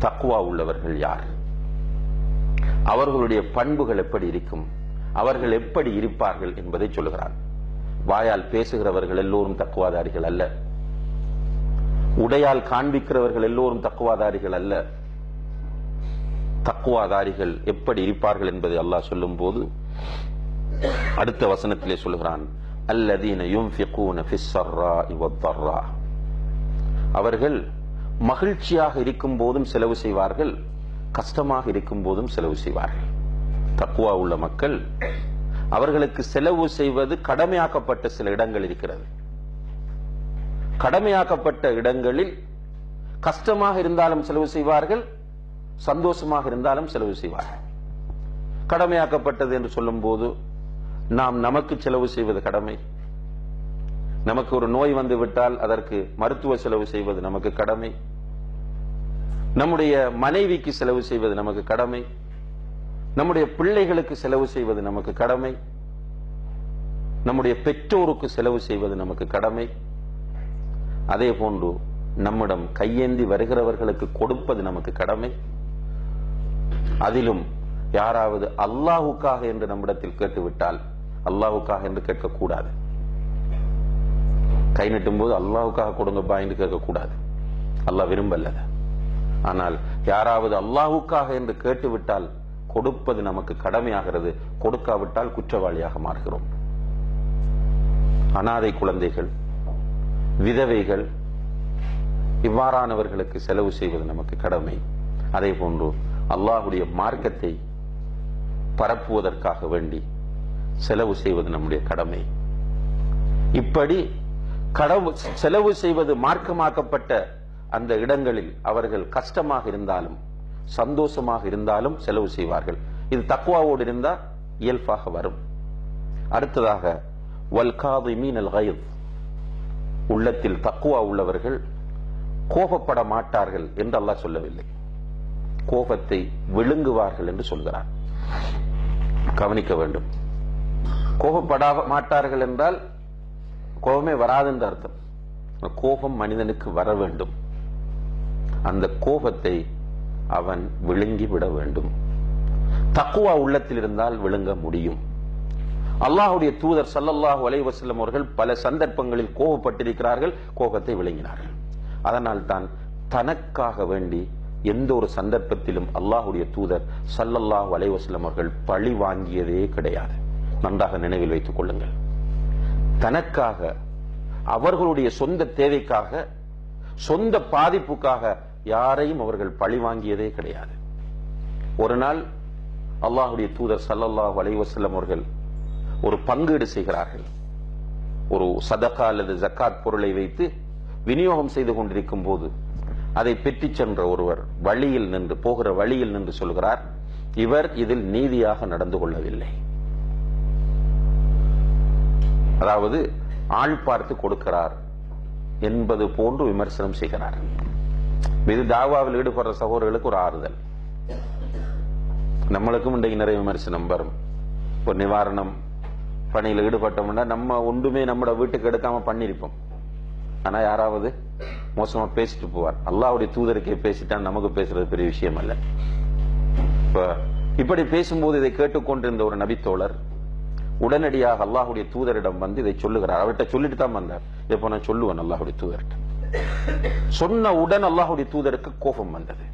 தக்குவா உள்ளவர்கள் யார்? அவர்களுடைய பண்புகள் எப்படி இருக்கும்? அவர்கள் எப்படி இருப்பார்கள் என்பதை சொல்லுகிறான் வாயால் பேசுகிறவர்கள் எல்லோரும் தக்குவாதாரிகள் அல்ல. உடையால் காண்பிக்கிறவர்கள் எல்லோரும் தக்குவாதாரிகள் அல்ல. தக்குவாதாரிகள் எப்படி இருப்பார்கள் என்பதை அல்லாஹ் சொல்லும் போது அடுத்த வசனத்திலே சொல்லுகிறான் அல்லதீன யுன்ஃபிகூன ஃபிஸ்ஸர்ராஇ வத்தர்ரா அவர்கள் மகிழ்ச்சியாக இருக்கும் போதும் செலவு செய்வார்கள் கஷ்டமாக இருக்கும் போதும் செலவு செய்வார்கள். தக்குவா உள்ள மக்கள் அவர்களுக்கு செலவு செய்வது கடமையாக்கப்பட்ட சில இடங்கள் இருக்கிறது. கடமையாக்கப்பட்ட இடங்களில் கஷ்டமாக இருந்தாலும் செலவு செய்வார்கள் சந்தோஷமாக இருந்தாலும் செலவு செய்வார்கள். கடமையாக்கப்பட்டது என்று சொல்லும் போது நாம் நமக்கு செலவு செய்வது கடமை நமக்கு ஒரு நோய் வந்து விட்டால் அதற்கு மருத்துவ செலவு செய்வது நமக்கு கடமை. நம்முடைய மனைவிக்கு செலவு செய்வது நமக்கு கடமை. நம்முடைய பிள்ளைகளுக்கு செலவு செய்வது நமக்கு கடமை. நம்முடைய பெற்றோருக்கு செலவு செய்வது நமக்கு கடமை. அதே போன்று நம்மிடம் கையேந்தி வருகிறவர்களுக்கு கொடுப்பது நமக்கு கடமை. அதிலும் யாராவது அல்லாஹுக்காக என்று நம்மிடத்தில் கேட்டுவிட்டால் அல்லாஹுக்காக என்று கேட்கக்கூடாது. கை நட்டும்போது போது கொடுங்கப்பா என்று கேட்கக்கூடாது. அல்லாஹ் விரும்பல்ல ஆனால் யாராவது அல்லாஹுக்காக என்று கேட்டுவிட்டால் கொடுப்பது நமக்கு கடமையாகிறது. கொடுக்காவிட்டால் குற்றவாளியாக மாறுகிறோம். அனாதை குழந்தைகள் விதவைகள் இவ்வாறானவர்களுக்கு செலவு செய்வது நமக்கு கடமை. அதே போன்று அல்லாஹுடைய மார்க்கத்தை பரப்புவதற்காக வேண்டி செலவு செய்வது நம்முடைய கடமை. இப்படி கடவு செலவு செய்வது மார்க்கமாக்கப்பட்ட அந்த இடங்களில் அவர்கள் கஷ்டமாக இருந்தாலும் சந்தோஷமாக இருந்தாலும் செலவு செய்வார்கள். இது தக்குவாவோடு இருந்தா இயல்பாக வரும். அடுத்ததாக வல்காது மீனல் கயத். உள்ளத்தில் தக்குவா உள்ளவர்கள் கோபப்பட மாட்டார்கள் என்று அல்லாஹ் சொல்லவில்லை. கோபத்தை விழுங்குவார்கள் என்று சொல்கிறார் கவனிக்க வேண்டும். கோபப்படா மாட்டார்கள் என்றால் கோபமே வராது என்று அர்த்தம் கோபம் மனிதனுக்கு வர வேண்டும். அந்த கோபத்தை அவன் விழுங்கி விட வேண்டும். தக்குவா உள்ளத்தில் இருந்தால் விழுங்க முடியும். அல்லாஹுடைய தூதர் சல்லல்லாஹு அலைவசல்லம் அவர்கள் பல சந்தர்ப்பங்களில் கோபப்பட்டிருக்கிறார்கள் கோபத்தை விளங்கினார்கள் அதனால் தான் தனக்காக வேண்டி எந்த ஒரு சந்தர்ப்பத்திலும் அல்லாஹுடைய தூதர் சல்லல்லாஹு அலைவசல்லம் அவர்கள் பழி வாங்கியதே கிடையாது. நன்றாக நினைவில் வைத்துக் கொள்ளுங்கள். தனக்காக அவர்களுடைய சொந்த தேவைக்காக சொந்த பாதிப்புக்காக யாரையும் அவர்கள் பழி வாங்கியதே கிடையாது. ஒரு நாள் அல்லாஹுடைய தூதர் சல்லல்லாஹ் அலைஹி அவர்கள் ஒரு பங்கீடு செய்கிறார்கள். ஒரு சதகா அல்லது ஜக்காத் பொருளை வைத்து விநியோகம் செய்து கொண்டிருக்கும் போது அதை பெற்றுச் சென்ற ஒருவர் வழியில் நின்று போகிற வழியில் நின்று சொல்கிறார் இவர் இதில் நீதியாக நடந்து கொள்ளவில்லை. அதாவது ஆள் பார்த்து கொடுக்கிறார் என்பது போன்று விமர்சனம் செய்கிறார். இது தாவாவில் ஈடுபடுற சகோதரர்களுக்கு ஒரு ஆறுதல். நம்மளுக்கும் இன்றைக்கு நிறைய விமர்சனம் வரும். ஒரு நிவாரணம் பணியில் ஈடுபட்டோம்னா நம்ம ஒன்றுமே நம்மளோட வீட்டுக்கு எடுக்காம பண்ணியிருப்போம். ஆனா யாராவது மோசமா பேசிட்டு போவார். அல்லாவுடைய தூதருக்கே பேசிட்டா நமக்கு பேசுறது பெரிய விஷயம் அல்ல இப்ப இப்படி பேசும்போது இதை கேட்டுக்கொண்டிருந்த ஒரு நபித்தோழர் உடனடியாக அல்லாஹுடைய தூதரிடம் வந்து இதை சொல்லுகிறார். அவர்கிட்ட சொல்லிட்டு தான் வந்தார். இப்ப நான் சொல்லுவேன் அல்லாஹுடைய தூதர்கிட்ட. சொன்ன உடன் அல்லாஹுடைய தூதருக்கு கோபம் வந்தது.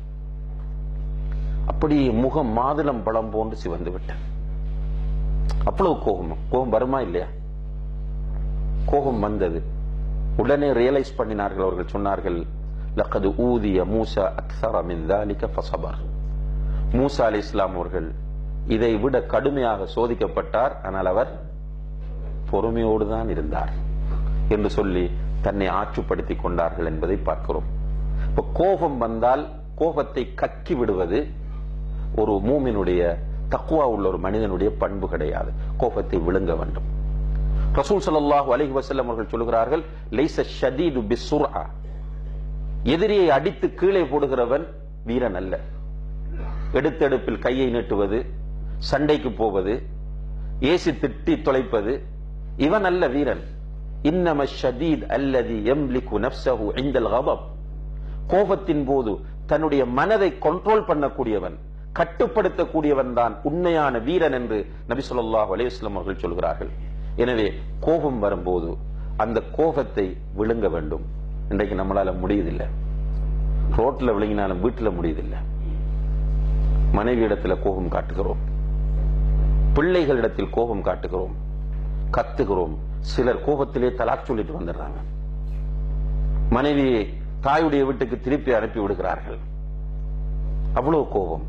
அப்படி முகம் மாதுளம் பழம் போன்று சிவந்து விட்டது. அவ்வளவு கோபம். கோபம் வருமா இல்லையா? கோபம் வந்தது. உடனே ரியலைஸ் பண்ணினார்கள். அவர்கள் சொன்னார்கள் லக்கது ஊதிய மூசா அக்சரமின் மின் தாலிக ஃபசபர். மூசா அலி இஸ்லாம் அவர்கள் இதை விட கடுமையாக சோதிக்கப்பட்டார். ஆனால் அவர் பொறுமையோடு தான் இருந்தார் என்று சொல்லி தன்னை ஆற்றுப்படுத்திக் கொண்டார்கள் என்பதை பார்க்கிறோம். இப்ப கோபம் வந்தால் கோபத்தை கக்கி விடுவது ஒரு மூமினுடைய தக்குவா உள்ள ஒரு மனிதனுடைய பண்பு கிடையாது. கோபத்தை விழுங்க வேண்டும். ரசூல் சல்லாஹு அலைஹி வசல்லம் அவர்கள் சொல்கிறார்கள் லைச ஷதீது பிஸ்ஸுர்ஆ. எதிரியை அடித்து கீழே போடுகிறவன் வீரன் அல்ல. எடுத்தெடுப்பில் கையை நீட்டுவது சண்டைக்கு போவது ஏசி திட்டி தொலைப்பது இவன் அல்ல வீரன். இன்னம ஷதீத் அல்லதி எம்லிக்கு நப்சஹு இந்தல் கதப். கோபத்தின் போது தன்னுடைய மனதை கண்ட்ரோல் பண்ணக்கூடியவன் கட்டுப்படுத்தக்கூடியவன் தான் உண்மையான வீரன் என்று நபி சொல்லாஹ் அலைஹி அவர்கள் சொல்கிறார்கள். எனவே கோபம் வரும்போது அந்த கோபத்தை விழுங்க வேண்டும். இன்றைக்கு நம்மளால முடியுதில்லை. ரோட்ல விழுங்கினாலும் வீட்டில் முடியுதில்லை. மனைவி இடத்துல கோபம் காட்டுகிறோம். பிள்ளைகளிடத்தில் கோபம் காட்டுகிறோம் கத்துகிறோம். சிலர் கோபத்திலே தலாக் சொல்லிட்டு வந்துடுறாங்க. மனைவியை தாயுடைய வீட்டுக்கு திருப்பி அனுப்பி விடுகிறார்கள். அவ்வளவு கோபம்.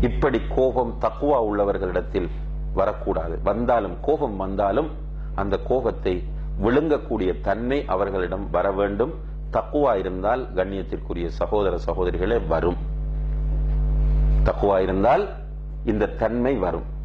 இப்படி கோபம் தக்குவா உள்ளவர்களிடத்தில் வரக்கூடாது. வந்தாலும் கோபம் வந்தாலும் அந்த கோபத்தை விழுங்கக்கூடிய தன்மை அவர்களிடம் வர வேண்டும். தக்குவா இருந்தால் கண்ணியத்திற்குரிய சகோதர சகோதரிகளே வரும். தக்குவா இருந்தால் இந்த தன்மை வரும்.